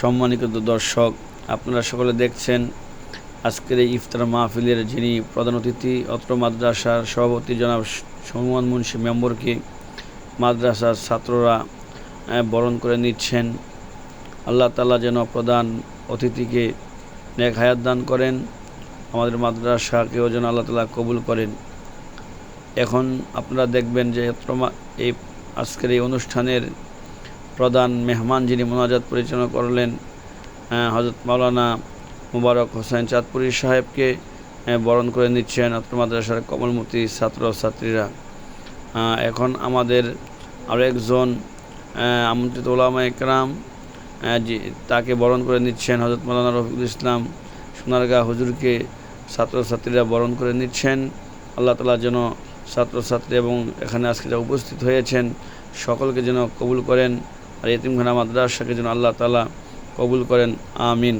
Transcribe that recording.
সম্মানিত দর্শক, আপনারা সকলে দেখছেন আজকের এই ইফতার মাহফিলের যিনি প্রধান অতিথি, অত্র মাদ্রাসার সভাপতি জনাব সৌমন মুন্সি মেম্বরকে মাদ্রাসার ছাত্ররা বরণ করে নিচ্ছেন। আল্লাহ তালা যেন প্রধান অতিথিকে নেক হায়াত দান করেন, আমাদের মাদ্রাসাকেও যেন আল্লাহ তালা কবুল করেন। এখন আপনারা দেখবেন যে এই আজকের এই অনুষ্ঠানের প্রধান মেহমান যিনি মোনাজাত পরিচালনা করলেন হজরত মাওলানা মুবারক হোসেন চাঁদপুরি সাহেবকে বরণ করে নিচ্ছেন অত্র মাদ্রাসার কমলমতি ছাত্র ছাত্রীরা। এখন আমাদের আরেকজন আমন্ত্রিত ওলামা একরাম তাকে বরণ করে নিচ্ছেন হজরত মাওলানা রফিকুল ইসলাম সোনারগাঁ হুজুরকে ছাত্রছাত্রীরা বরণ করে নিচ্ছেন। আল্লাহ তালা যেন ছাত্রছাত্রী এবং এখানে আজকে যা উপস্থিত হয়েছেন সকলকে যেন কবুল করেন। আর এতিমখানা মাদ্রাসাকে যেন আল্লাহ তালা কবুল করেন আমিন।